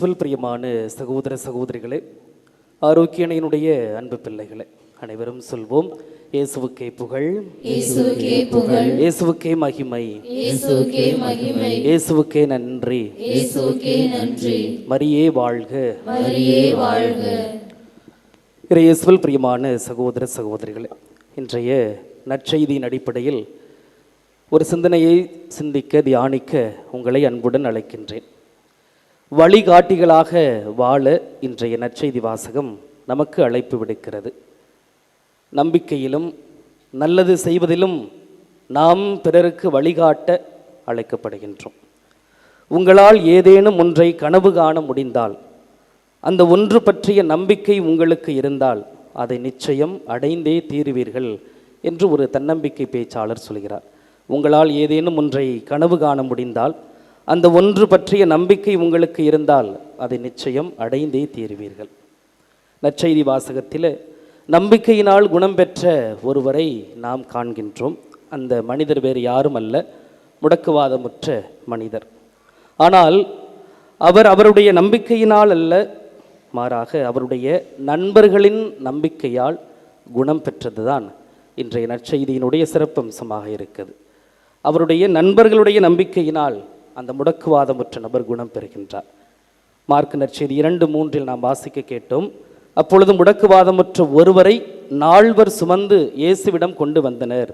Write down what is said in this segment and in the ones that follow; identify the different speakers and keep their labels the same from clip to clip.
Speaker 1: இயேசுவில் பிரியமான சகோதர சகோதரிகளே ஆரோக்கியனையினுடைய அன்பு பிள்ளைகளே அனைவரும் சொல்வோம் இயேசுவுக்கே புகழ்.
Speaker 2: இயேசுவுக்கே புகழ்.
Speaker 1: இயேசுவுக்கே மகிமை.
Speaker 2: இயேசுவுக்கே மகிமை.
Speaker 1: இயேசுவுக்கே நன்றி.
Speaker 2: இயேசுவுக்கே நன்றி.
Speaker 1: மரியே வாழ்க.
Speaker 2: மரியே வாழ்க.
Speaker 1: இயேசுவில் பிரியமான சகோதர சகோதரிகளே இன்றைய நற்செய்தியின் அடிப்படையில் ஒரு சிந்தனையை சிந்திக்க தியானிக்க உங்களை அன்புடன் அழைக்கின்றேன். வழிகாட்டிகளாக வாழ இன்றைய நற்செய்தி வாசகம் நமக்கு அழைப்பு விடுக்கிறது. நம்பிக்கையிலும் நல்லது செய்வதிலும் நாம் பிறருக்கு வழிகாட்ட அழைக்கப்படுகின்றோம். உங்களால் ஏதேனும் ஒன்றை கனவு காண முடிந்தால் அந்த ஒன்று பற்றிய நம்பிக்கை உங்களுக்கு இருந்தால் அதை நிச்சயம் அடைந்தே தீருவீர்கள் என்று ஒரு தன்னம்பிக்கை பேச்சாளர் சொல்கிறார். உங்களால் ஏதேனும் ஒன்றை கனவு காண முடிந்தால் அந்த ஒன்று பற்றிய நம்பிக்கை உங்களுக்கு இருந்தால் அதை நிச்சயம் அடைந்தே தீருவீர்கள். நற்செய்தி வாசகத்தில் நம்பிக்கையினால் குணம் பெற்ற ஒருவரை நாம் காண்கின்றோம். அந்த மனிதர் வேறு யாரும் அல்ல முடக்குவாதமுற்ற மனிதர். ஆனால் அவர் அவருடைய நம்பிக்கையினால் அல்ல மாறாக அவருடைய நண்பர்களின் நம்பிக்கையால் குணம் பெற்றதுதான் இன்றைய நற்செய்தியினுடைய சிறப்பம்சமாக இருக்குது அவருடைய நண்பர்களுடைய நம்பிக்கையினால் அந்த முடக்குவாதமுற்ற நபர் குணம் பெறுகின்றார். மார்க் நற்செய்தி இரண்டு மூன்றில் நாம் வாசிக்க கேட்டோம். அப்பொழுது முடக்குவாதமுற்ற ஒருவரை நால்வர் சுமந்து இயேசுவிடம் கொண்டு வந்தனர்.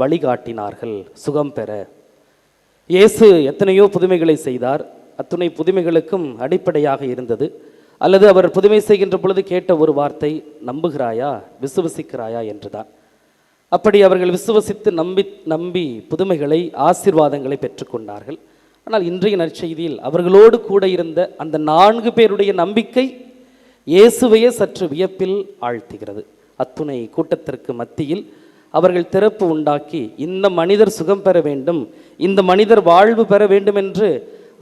Speaker 1: வழிகாட்டினார்கள் சுகம் பெற. இயேசு எத்தனையோ புதுமைகளை செய்தார். அத்துணை புதுமைகளுக்கும் அடிப்படையாக இருந்தது. அல்லது அவர் புதுமை செய்கின்ற பொழுது கேட்ட ஒரு வார்த்தை நம்புகிறாயா விசுவசிக்கிறாயா என்றுதான். அப்படி அவர்கள் விசுவசித்து நம்பி நம்பி புதுமைகளை ஆசீர்வாதங்களை பெற்றுக்கொண்டார்கள். ஆனால் இன்றைய நற்செய்தியில் அவர்களோடு கூட இருந்த அந்த நான்கு பேருடைய நம்பிக்கை இயேசுவையே சற்று வியப்பில் ஆழ்த்துகிறது. அத்துணை கூட்டத்திற்கு மத்தியில் அவர்கள் திறப்பு உண்டாக்கி இந்த மனிதர் சுகம் பெற வேண்டும் இந்த மனிதர் வாழ்வு பெற வேண்டும் என்று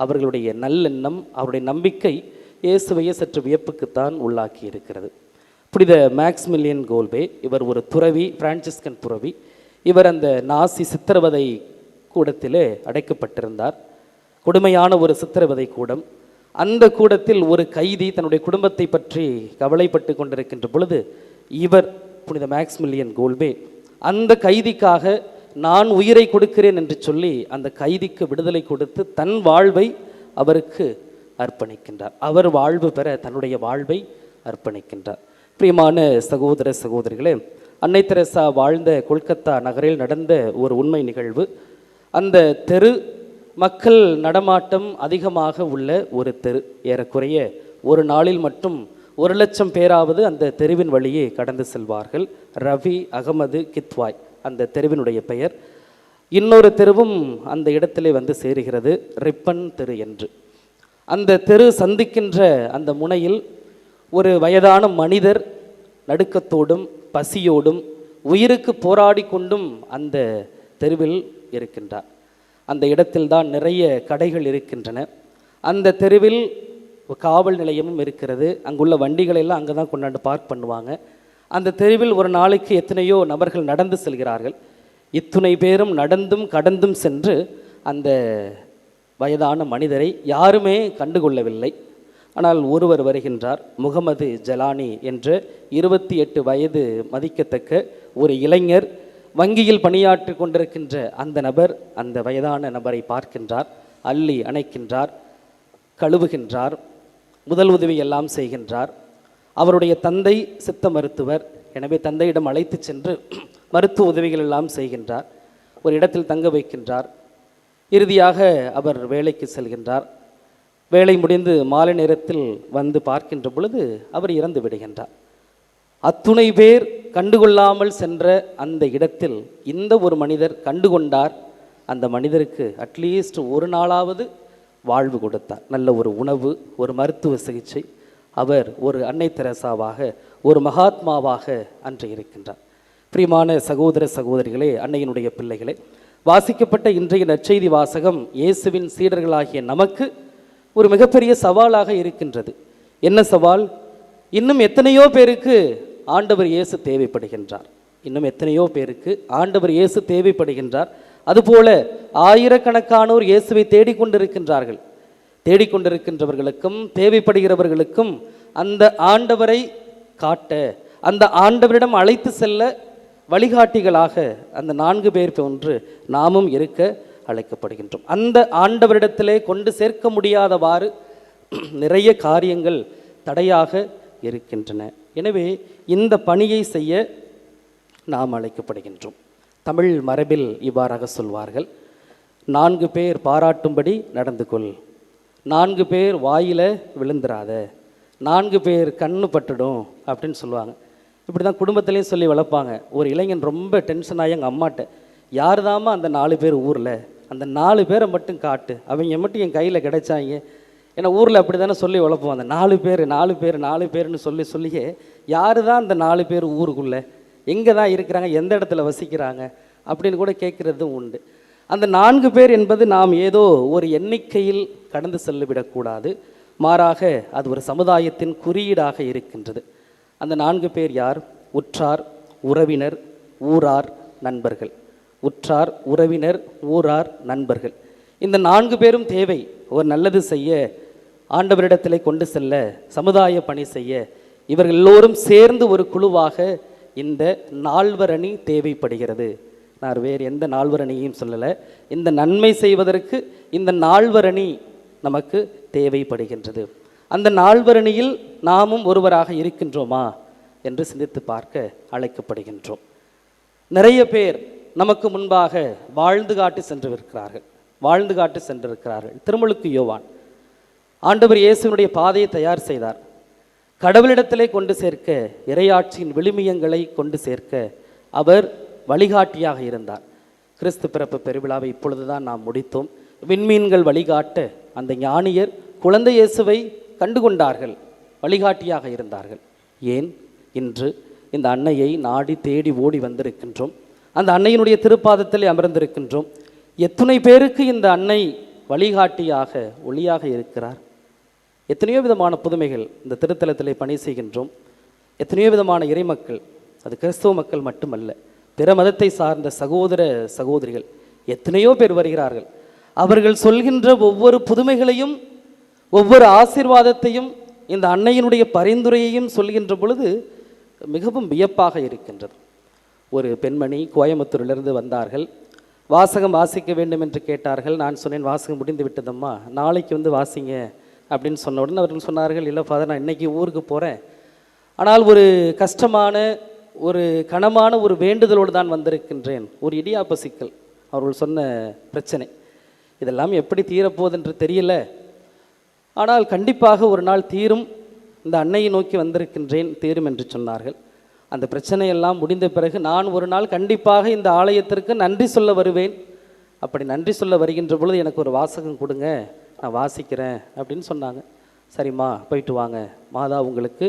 Speaker 1: அவர்களுடைய நல்லெண்ணம் அவருடைய நம்பிக்கை இயேசுவையே சற்று வியப்புக்குத்தான் உள்ளாக்கி இருக்கிறது. புனித மேக்ஸ்மில்லியன் கோல்பே இவர் ஒரு துறவி பிரான்சிஸ்கன் துறவி. இவர் அந்த நாசி சித்திரவதை கூடத்திலே அடைக்கப்பட்டிருந்தார். கொடுமையான ஒரு சித்திரவதை கூடம் அந்த கூடத்தில் ஒரு கைதி தன்னுடைய குடும்பத்தை பற்றி கவலைப்பட்டு கொண்டிருக்கின்ற பொழுது இவர் புனித மேக்ஸ்மில்லியன் கோல்பே அந்த கைதிக்காக நான் உயிரை கொடுக்கிறேன் என்று சொல்லி அந்த கைதிக்கு விடுதலை கொடுத்து தன் வாழ்வை அவருக்கு அர்ப்பணிக்கின்றார். அவர் வாழ்வு பெற தன்னுடைய வாழ்வை அர்ப்பணிக்கின்றார். பிரியமான சகோதர சகோதரிகளே அன்னை தெரசா வாழ்ந்த கொல்கத்தா நகரில் நடந்த ஒரு உண்மை நிகழ்வு. அந்த தெரு மக்கள் நடமாட்டம் அதிகமாக உள்ள ஒரு தெரு ஏறக்குறைய ஒரு நாளில் மட்டும் ஒரு லட்சம் பேராவது அந்த தெருவின் வழியே கடந்து செல்வார்கள். ரவி அகமது கித்வாய் அந்த தெருவினுடைய பெயர். இன்னொரு தெருவும் அந்த இடத்திலே வந்து சேருகிறது ரிப்பன் தெரு என்று. அந்த தெரு சந்திக்கின்ற அந்த முனையில் ஒரு வயதான மனிதர் நடுக்கத்தோடும் பசியோடும் உயிருக்கு போராடி கொண்டும் அந்த தெருவில் இருக்கின்றார். அந்த இடத்தில்தான் நிறைய கடைகள் இருக்கின்றன. அந்த தெருவில் காவல் நிலையமும் இருக்கிறது. அங்குள்ள வண்டிகளெல்லாம் அங்கே தான் கொண்டாந்து பார்க் பண்ணுவாங்க. அந்த தெருவில் ஒரு நாளைக்கு எத்தனையோ நபர்கள் நடந்து செல்கிறார்கள். இத்துணை பேரும் நடந்தும் கடந்தும் சென்று அந்த வயதான மனிதரை யாருமே கண்டுகொள்ளவில்லை. ஆனால் ஒருவர் வருகின்றார் முகமது ஜலானி என்ற இருபத்தி எட்டு வயது மதிக்கத்தக்க ஒரு இளைஞர். வங்கியில் பணியாற்றி கொண்டிருக்கின்ற அந்த நபர் அந்த வயதான நபரை பார்க்கின்றார் அள்ளி அணைக்கின்றார் கழுவுகின்றார் முதல் உதவி எல்லாம் செய்கின்றார். அவருடைய தந்தை சித்த மருத்துவர் எனவே தந்தையிடம் அழைத்து சென்று மருத்துவ உதவிகள் எல்லாம் செய்கின்றார். ஒரு இடத்தில் தங்க வைக்கின்றார். இறுதியாக அவர் வேலைக்கு செல்கின்றார். வேலை முடிந்து மாலை நேரத்தில் வந்து பார்க்கின்ற பொழுது அவர் இறந்து விடுகின்றார். அத்துணை பேர் கண்டுகொள்ளாமல் சென்ற அந்த இடத்தில் இந்த ஒரு மனிதர் கண்டுகொண்டார். அந்த மனிதருக்கு அட்லீஸ்ட் ஒரு நாளாவது வாழ்வு கொடுத்தார். நல்ல ஒரு உணவு ஒரு மருத்துவ சிகிச்சை. அவர் ஒரு அன்னை தெரசாவாக ஒரு மகாத்மாவாக அன்று இருக்கின்றார். பிரியமான சகோதர சகோதரிகளே அன்னையினுடைய பிள்ளைகளே வாசிக்கப்பட்ட இன்றைய நற்செய்தி வாசகம் இயேசுவின் சீடர்களாகிய நமக்கு ஒரு மிகப்பெரிய சவாலாக இருக்கின்றது. என்ன சவால்? இன்னும் எத்தனையோ பேருக்கு ஆண்டவர் இயேசு தேவைப்படுகின்றார். இன்னும் எத்தனையோ பேருக்கு ஆண்டவர் இயேசு தேவைப்படுகின்றார். அதுபோல ஆயிரக்கணக்கானோர் இயேசுவை தேடிக்கொண்டிருக்கின்றார்கள். தேடிக்கொண்டிருக்கின்றவர்களுக்கும் தேவைப்படுகிறவர்களுக்கும் அந்த ஆண்டவரை காட்ட அந்த ஆண்டவரிடம் அழைத்து செல்ல வழிகாட்டிகளாக அந்த நான்கு பேர் போன்று நாமும் இருக்க அழைக்கப்படுகின்றோம். அந்த ஆண்டவரிடத்திலே கொண்டு சேர்க்க முடியாதவாறு நிறைய காரியங்கள் தடையாக இருக்கின்றன. எனவே இந்த பணியை செய்ய நாம் அழைக்கப்படுகின்றோம். தமிழ் மரபில் இவ்வாறாக சொல்வார்கள் நான்கு பேர் பாராட்டும்படி நடந்து கொள். நான்கு பேர் வாயில் விழுந்துராத நான்கு பேர் கண்ணு பட்டுடும் அப்படின்னு சொல்லுவாங்க. இப்படி தான் குடும்பத்திலையும் சொல்லி வளர்ப்பாங்க. ஒரு இளைஞன் ரொம்ப டென்ஷன் ஆகி எங்கள் அம்மாட்ட யார் தாமா அந்த நாலு பேர் ஊரில்? அந்த நாலு பேரை மட்டும் காட்டு. அவங்க மட்டும் என் கையில் கிடைச்சாங்க. ஏன்னா ஊரில் அப்படி தானே சொல்லி வளர்ப்போம். அந்த நாலு பேர் நாலு பேர் நாலு பேர்னு சொல்லி சொல்லியே யார் தான் அந்த நாலு பேர் ஊருக்குள்ளே? எங்கே தான் இருக்கிறாங்க? எந்த இடத்துல வசிக்கிறாங்க? அப்படின்னு கூட கேட்குறதும் உண்டு. அந்த நான்கு பேர் என்பது நாம் ஏதோ ஒரு எண்ணிக்கையில் கடந்து செல்லுவிடக்கூடாது. மாறாக அது ஒரு சமுதாயத்தின் குறியீடாக இருக்கின்றது. அந்த நான்கு பேர் யார்? உற்றார் உறவினர் ஊரார் நண்பர்கள். உற்றார் உறவினர் ஊரார் நண்பர்கள். இந்த நான்கு பேரும் தேவை. ஒரு நல்லது செய்ய ஆண்டவரிடத்திலே கொண்டு செல்ல சமுதாய பணி செய்ய இவர்கள் எல்லோரும் சேர்ந்து ஒரு குழுவாக இந்த நால்வரணி தேவைப்படுகிறது. நான் வேறு எந்த நால்வரணியையும் சொல்லலை. இந்த நன்மை செய்வதற்கு இந்த நால்வரணி நமக்கு தேவைப்படுகின்றது. அந்த நால்வரணியில் நாமும் ஒருவராக இருக்கின்றோமா என்று சிந்தித்து பார்க்க அழைக்கப்படுகின்றோம். நிறைய பேர் நமக்கு முன்பாக வாழ்ந்து காட்டி சென்றிருக்கிறார்கள். வாழ்ந்து காட்டி சென்றிருக்கிறார்கள். திருமுழுக்கு யோவான். ஆண்டவர் இயேசுவினுடைய பாதையை தயார் செய்தார். கடவுளிடத்திலே கொண்டு சேர்க்க இறையாட்சியின் விழுமியங்களை கொண்டு சேர்க்க அவர் வழிகாட்டியாக இருந்தார். கிறிஸ்து பிறப்பு பெருவிழாவை இப்பொழுதுதான் நாம் முடித்தோம். விண்மீன்கள் வழிகாட்ட அந்த ஞானியர் குழந்தை இயேசுவை கண்டுகொண்டார்கள் வழிகாட்டியாக இருந்தார்கள். ஏன்? இன்று இந்த அன்னையை நாடி தேடி ஓடி வந்திருக்கின்றோம். அந்த அன்னையினுடைய திருப்பாதத்தில் அமர்ந்திருக்கின்றோம். எத்தனை பேருக்கு இந்த அன்னை வழிகாட்டியாக ஒளியாக இருக்கிறார். எத்தனையோ விதமான புதுமைகள் இந்த திருத்தலத்தில் பணி செய்கின்றோம். எத்தனையோ விதமான இறைமக்கள் அது கிறிஸ்தவ மக்கள் மட்டுமல்ல பிற மதத்தை சார்ந்த சகோதர சகோதரிகள் எத்தனையோ பேர் வருகிறார்கள். அவர்கள் சொல்கின்ற ஒவ்வொரு புதுமைகளையும் ஒவ்வொரு ஆசீர்வாதத்தையும் இந்த அன்னையினுடைய பரிந்துரையையும் சொல்கின்ற பொழுது மிகவும் வியப்பாக இருக்கின்றது. ஒரு பெண்மணி கோயம்புத்தூரிலிருந்து வந்தார்கள். வாசகம் வாசிக்க வேண்டும் என்று கேட்டார்கள். நான் சொன்னேன் வாசகம் முடிந்து விட்டதம்மா. நாளைக்கு வந்து வாசிங்க. அப்படின்னு சொன்ன உடனே அவர்கள் சொன்னார்கள் இல்லை ஃபாதர் நான் இன்னைக்கு ஊருக்கு போகிறேன் ஆனால் ஒரு கஷ்டமான ஒரு கனமான ஒரு வேண்டுதலோடு தான் வந்திருக்கின்றேன். ஒரு இடியாப்ப சிக்கல். அவர்கள் சொன்ன பிரச்சனை. இதெல்லாம் எப்படி தீரப்போகுது என்று தெரியல. ஆனால் கண்டிப்பாக ஒரு நாள் தீரும். இந்த அன்னையை நோக்கி வந்திருக்கின்றேன் தீரும் என்று சொன்னார்கள். அந்த பிரச்சனையெல்லாம் முடிந்த பிறகு நான் ஒரு நாள் கண்டிப்பாக இந்த ஆலயத்திற்கு நன்றி சொல்ல வருவேன். அப்படி நன்றி சொல்ல வருகின்ற பொழுது எனக்கு ஒரு வாசகம் கொடுங்க. நான் வாசிக்கிறேன் அப்படின்னு சொன்னாங்க. சரிம்மா போயிட்டு வாங்க. மாதா உங்களுக்கு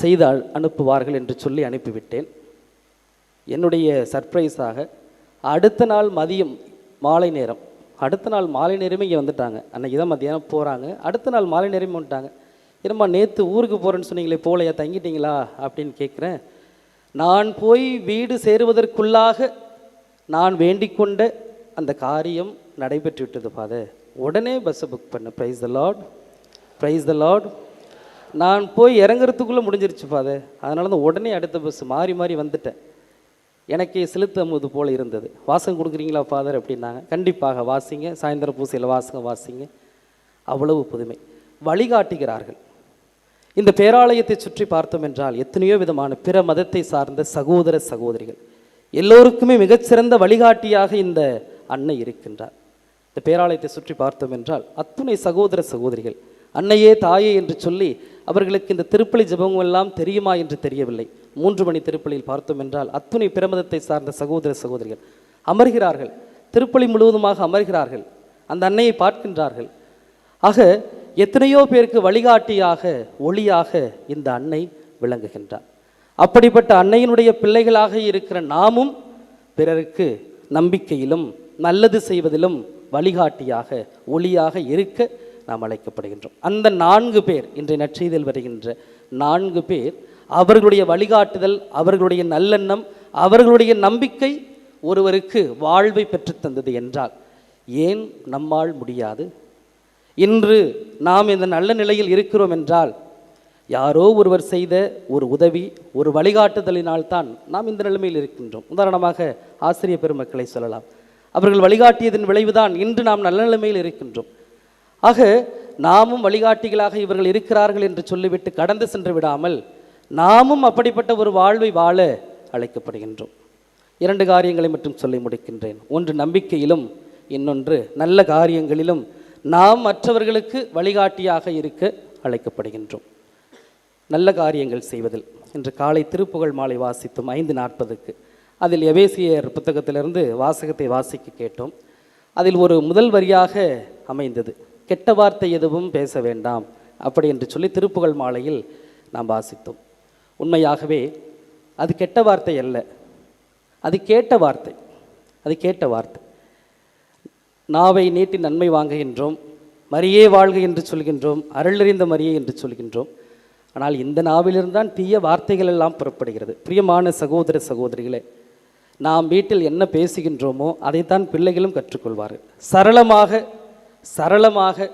Speaker 1: செய்து அனுப்புவார்கள் என்று சொல்லி அனுப்பிவிட்டேன். என்னுடைய சர்ப்ரைஸாக அடுத்த நாள் மதியம் மாலை நேரம். அடுத்த நாள் மாலை நேரமே இங்கே வந்துட்டாங்க. அன்னைக்கு தான் மத்தியானம் போகிறாங்க அடுத்த நாள் மாலை நேரமே வந்துட்டாங்க. என்னம்மா நேற்று ஊருக்கு போகிறேன்னு சொன்னீங்களே போலையா தங்கிட்டீங்களா? அப்படின்னு கேட்குறேன். நான் போய் வீடு சேருவதற்குள்ளாக நான் வேண்டிக் கொண்ட அந்த காரியம் நடைபெற்று விட்டது ஃபாதர். உடனே பஸ்ஸை புக் பண்ணேன். Praise the lord praise the lord நான் போய் இறங்குறதுக்குள்ளே முடிஞ்சிருச்சு ஃபாதர் அதனால தான் உடனே அடுத்த பஸ் மாறி மாறி வந்துட்டேன். எனக்கே செலுத்தமுது போல் இருந்தது. வாசகம் கொடுக்குறீங்களா ஃபாதர் அப்படின்னாங்க. கண்டிப்பாக வாசிங்க. சாயந்தர பூசையில் வாசகம் வாசிங்க. அவ்வளவு புதுமை. வழிகாட்டுகிறார்கள். இந்த பேராலயத்தை சுற்றி பார்த்தோம் என்றால் எத்தனையோ விதமான பிற மதத்தை சார்ந்த சகோதர சகோதரிகள். எல்லோருக்குமே மிகச்சிறந்த வழிகாட்டியாக இந்த அன்னை இருக்கின்றார். இந்த பேராலயத்தை சுற்றி பார்த்தோம் என்றால் அத்துணை சகோதர சகோதரிகள் அன்னையே தாயே என்று சொல்லி அவர்களுக்கு இந்த திருப்பலி ஜபங்கள் எல்லாம் தெரியுமா என்று தெரியவில்லை. மூன்று மணி திருப்பலியில் பார்த்தோம் என்றால் அத்துணை பிரமதத்தை சார்ந்த சகோதர சகோதரிகள் அமர்கிறார்கள். திருப்பலி முழுவதுமாக அமர்கிறார்கள். அந்த அன்னையை பார்க்கின்றார்கள். ஆக எத்தனையோ பேருக்கு வழிகாட்டியாக ஒளியாக இந்த அன்னை விளங்குகின்றார். அப்படிப்பட்ட அன்னையினுடைய பிள்ளைகளாக இருக்கிற நாமும் பிறருக்கு நம்பிக்கையிலும் நல்லது செய்வதிலும் வழிகாட்டியாக ஒளியாக இருக்க நாம் அழைக்கப்படுகின்றோம். அந்த நான்கு பேர் இன்றைய நற்செய்தியில் வருகின்ற நான்கு பேர் அவர்களுடைய வழிகாட்டுதல் அவர்களுடைய நல்லெண்ணம் அவர்களுடைய நம்பிக்கை ஒருவருக்கு வாழ்வை பெற்றுத் தந்தது என்றால் ஏன் நம்மால் முடியாது? இன்று நாம் இந்த நல்ல நிலையில் இருக்கிறோம் என்றால் யாரோ ஒருவர் செய்த ஒரு உதவி ஒரு வழிகாட்டுதலினால் தான் நாம் இந்த நிலைமையில் இருக்கின்றோம். உதாரணமாக ஆசிரியர் பெருமக்களை சொல்லலாம். அவர்கள் வழிகாட்டியதன் விளைவுதான் இன்று நாம் நல்ல நிலைமையில் இருக்கின்றோம். ஆக நாமும் வழிகாட்டிகளாக இவர்கள் இருக்கிறார்கள் என்று சொல்லிவிட்டு கடந்து சென்று விடாமல் நாமும் அப்படிப்பட்ட ஒரு வாழ்வை வாழ அழைக்கப்படுகின்றோம். இரண்டு காரியங்களை மட்டும் சொல்லி முடிக்கின்றேன். ஒன்று நம்பிக்கையிலும் இன்னொன்று நல்ல காரியங்களிலும் நாம் மற்றவர்களுக்கு வழிகாட்டியாக இருக்க அழைக்கப்படுகின்றோம். நல்ல காரியங்கள் செய்வதில். இன்று காலை திருப்புகழ் மாலை வாசித்தும் ஐந்து நாற்பதுக்கு அதில் எபேசியர் புத்தகத்திலிருந்து வாசகத்தை வாசிக்க கேட்டோம். அதில் ஒரு முதல் வரியாக அமைந்தது. கெட்ட வார்த்தை எதுவும் பேச வேண்டாம் அப்படி என்று சொல்லி திருப்புகழ் மாலையில் நாம் வாசித்தோம். உண்மையாகவே அது கெட்ட வார்த்தை அல்ல. அது கேட்ட வார்த்தை. அது கேட்ட வார்த்தை. நாவை நீட்டி நன்மை வாங்குகின்றோம் மரியே வாழ்க என்று சொல்கின்றோம். அருளறிந்த மரியே என்று சொல்கின்றோம். ஆனால் இந்த நாவிலிருந்தான் தீய வார்த்தைகள் எல்லாம் புறப்படுகிறது. பிரியமான சகோதர சகோதரிகளே நாம் வீட்டில் என்ன பேசுகின்றோமோ அதைத்தான் பிள்ளைகளும் கற்றுக்கொள்வார்கள். சரளமாக சரளமாக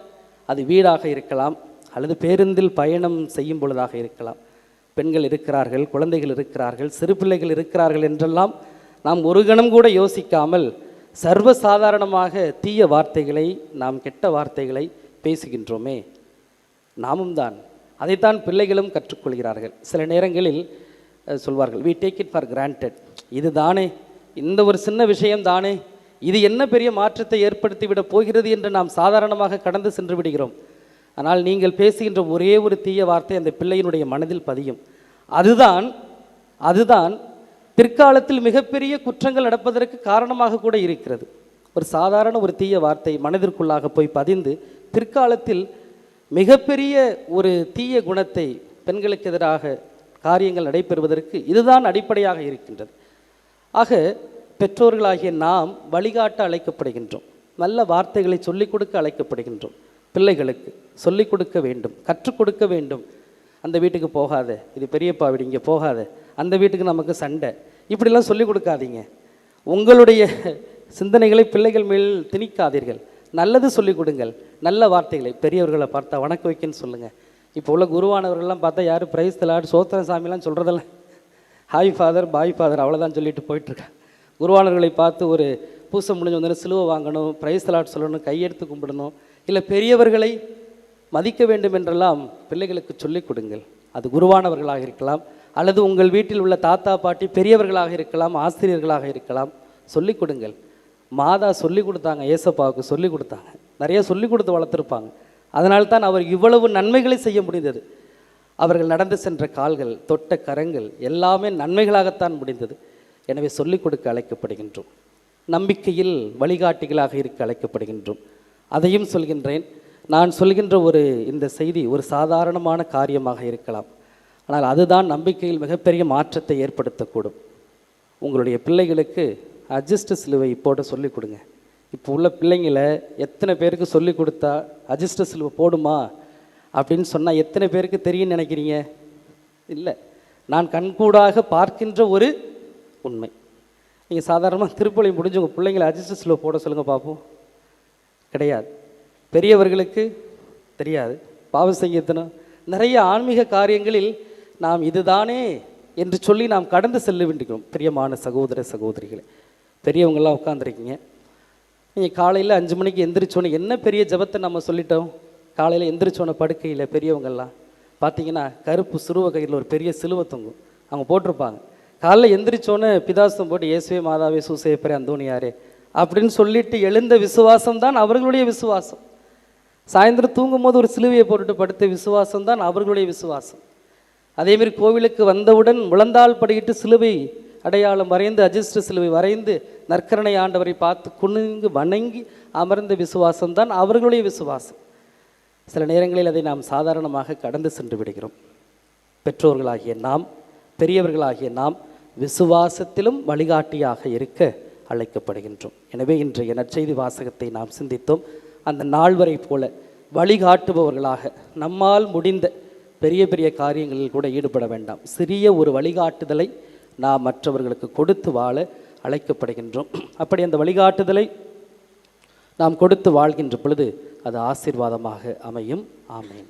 Speaker 1: அது வீடாக இருக்கலாம் அல்லது பேருந்தில் பயணம் செய்யும் பொழுதாக இருக்கலாம். பெண்கள் இருக்கிறார்கள் குழந்தைகள் இருக்கிறார்கள் சிறு பிள்ளைகள் இருக்கிறார்கள் என்றெல்லாம் நாம் ஒரு கணம் கூட யோசிக்காமல் சர்வசாதாரணமாக தீய வார்த்தைகளை நாம் கெட்ட வார்த்தைகளை பேசுகின்றோமே. நாமும் தான். அதைத்தான் பிள்ளைகளும் கற்றுக்கொள்கிறார்கள். சில நேரங்களில் சொல்வார்கள் we take it for granted இது தானே? இந்த ஒரு சின்ன விஷயம் தானே? இது என்ன பெரிய மாற்றத்தை ஏற்படுத்தி விட போகிறது என்று நாம் சாதாரணமாக கடந்து சென்று விடுகிறோம். ஆனால் நீங்கள் பேசுகின்ற ஒரே ஒரு தீய வார்த்தை அந்த பிள்ளையினுடைய மனதில் பதியும். அதுதான் அதுதான் பிற்காலத்தில் மிகப்பெரிய குற்றங்கள் நடப்பதற்கு காரணமாக கூட இருக்கிறது. ஒரு சாதாரண ஒரு தீய வார்த்தை மனதிற்குள்ளாக போய் பதிந்து பிற்காலத்தில் மிகப்பெரிய ஒரு தீய குணத்தை பெண்களுக்கு எதிராக காரியங்கள் நடைபெறுவதற்கு இதுதான் அடிப்படையாக இருக்கின்றது. ஆக பெற்றோர்களாகிய நாம் வழிகாட்ட அழைக்கப்படுகின்றோம். நல்ல வார்த்தைகளை சொல்லிக் கொடுக்க அழைக்கப்படுகின்றோம். பிள்ளைகளுக்கு சொல்லிக் கொடுக்க வேண்டும் கற்றுக் கொடுக்க வேண்டும். அந்த வீட்டுக்கு போகாத இது பெரியப்பா வீடு இங்கே போகாத. அந்த வீட்டுக்கு நமக்கு சண்டை. இப்படிலாம் சொல்லிக் கொடுக்காதீங்க. உங்களுடைய சிந்தனைகளை பிள்ளைகள் மேல் திணிக்காதீர்கள். நல்லது சொல்லிக் கொடுங்கள். நல்ல வார்த்தைகளை பெரியவர்களை பார்த்தா வணக்க வைக்கன்னு சொல்லுங்கள் இப்போ உள்ள குருவானவர்கள்லாம் பார்த்தா யாரும் பிரைஸ் தலாடு சோத்திர சாமிலாம் சொல்கிறதெல்லாம் ஹாய் ஃபாதர் பாய் ஃபாதர் அவ்வளோதான் சொல்லிட்டு போயிட்டுருக்கேன் குருவானர்களை பார்த்து ஒரு பூசம் முடிஞ்ச வந்தோடனே சிலுவை வாங்கணும் பிரைஸ் தலாட் சொல்லணும் கையெடுத்து கும்பிடணும். இல்லை பெரியவர்களை மதிக்க வேண்டும் என்றெல்லாம் பிள்ளைகளுக்கு சொல்லிக் கொடுங்கள். அது குருவானவர்களாக இருக்கலாம் அல்லது உங்கள் வீட்டில் உள்ள தாத்தா பாட்டி பெரியவர்களாக இருக்கலாம் ஆசிரியர்களாக இருக்கலாம். சொல்லிக் கொடுங்கள். மாதா சொல்லி கொடுத்தாங்க ஏசப்பாவுக்கு சொல்லி கொடுத்தாங்க. நிறைய சொல்லி கொடுத்து வளர்த்துருப்பாங்க. அதனால் தான் அவர் இவ்வளவு நன்மைகளை செய்ய முடிந்தது. அவர்கள் நடந்து சென்ற கால்கள் தொட்ட கரங்கள் எல்லாமே நன்மைகளாகத்தான் முடிந்தது. எனவே சொல்லிக் கொடுக்க அழைக்கப்படுகின்றோம். நம்பிக்கையில் வழிகாட்டிகளாக இருக்க அழைக்கப்படுகின்றோம். அதையும் சொல்கின்றேன். நான் சொல்கின்ற ஒரு இந்த செய்தி ஒரு சாதாரணமான காரியமாக இருக்கலாம். ஆனால் அதுதான் நம்பிக்கையில் மிகப்பெரிய மாற்றத்தை ஏற்படுத்தக்கூடும். உங்களுடைய பிள்ளைகளுக்கு அஜிஸ்ட் சிலுவை போட சொல்லிக் கொடுங்க. இப்போ உள்ள பிள்ளைங்களை எத்தனை பேருக்கு சொல்லிக் கொடுத்தா அஜிஸ்ட சிலுவை போடுமா? அப்படின்னு சொன்னால் எத்தனை பேருக்கு தெரியும்னு நினைக்கிறீங்க? இல்லை. நான் கண்கூடாக பார்க்கின்ற ஒரு உண்மை. நீங்கள் சாதாரணமாக திருப்பலி முடிஞ்சு உங்கள் பிள்ளைங்களை அஜிஸ்டஸில் போட சொல்லுங்கள் பார்ப்போம் கிடையாது. பெரியவர்களுக்கு தெரியாது. பாவ சங்கீர்த்தனம். நிறைய ஆன்மீக காரியங்களில் நாம் இதுதானே என்று சொல்லி நாம் கடந்து செல்ல வேண்டிக்கிறோம் பிரியமான சகோதர சகோதரிகளை பெரியவங்களாம் உட்காந்துருக்கீங்க நீங்கள் காலையில் அஞ்சு மணிக்கு எந்திரிச்சோன்னு என்ன பெரிய ஜெபத்தை நம்ம சொல்லிட்டோம்? காலையில் எந்திரிச்சோன்ன படுக்கையில் பெரியவங்கள்லாம் பார்த்தீங்கன்னா கருப்பு சிறுவ கையில் ஒரு பெரிய சிலுவை தொங்கும். அவங்க போட்டிருப்பாங்க. காலைல எந்திரிச்சோன்னு பிதாசம் போட்டு இயேசுவே மாதாவே சூசேப்பரே அந்தோணியாரே அப்படின்னு சொல்லிட்டு எழுந்த விசுவாசம் தான் அவர்களுடைய விசுவாசம். சாயந்தரம் தூங்கும்போது ஒரு சிலுவையை போட்டுட்டு படுத்த விசுவாசம் தான் அவர்களுடைய விசுவாசம். அதேமாரி கோவிலுக்கு வந்தவுடன் முழந்தாள் படியிட்டு சிலுவை அடையாளம் வரைந்து அஜிஸ்ட சிலுவை வரைந்து நற்கரணை ஆண்டவரை பார்த்து குனிந்து வணங்கி அமர்ந்த விசுவாசம் தான் அவர்களுடைய விசுவாசம். சில நேரங்களில் அதை நாம் சாதாரணமாக கடந்து சென்று விடுகிறோம். பெற்றோர்களாகிய நாம் பெரியவர்களாகிய நாம் விசுவாசத்திலும் வழிகாட்டியாக இருக்க அழைக்கப்படுகின்றோம். எனவே இன்றைய நற்செய்தி வாசகத்தை நாம் சிந்தித்தோம். அந்த நால்வரை போல வழிகாட்டுபவர்களாக நம்மால் முடிந்த பெரிய பெரிய காரியங்களில் கூட ஈடுபட வேண்டாம். சிறிய ஒரு வழிகாட்டுதலை நாம் மற்றவர்களுக்கு கொடுத்து வாழ அழைக்கப்படுகின்றோம். அப்படி அந்த வழிகாட்டுதலை நாம் கொடுத்து வாழ்கின்ற பொழுது அது ஆசீர்வாதமாக அமையும். ஆமேன்.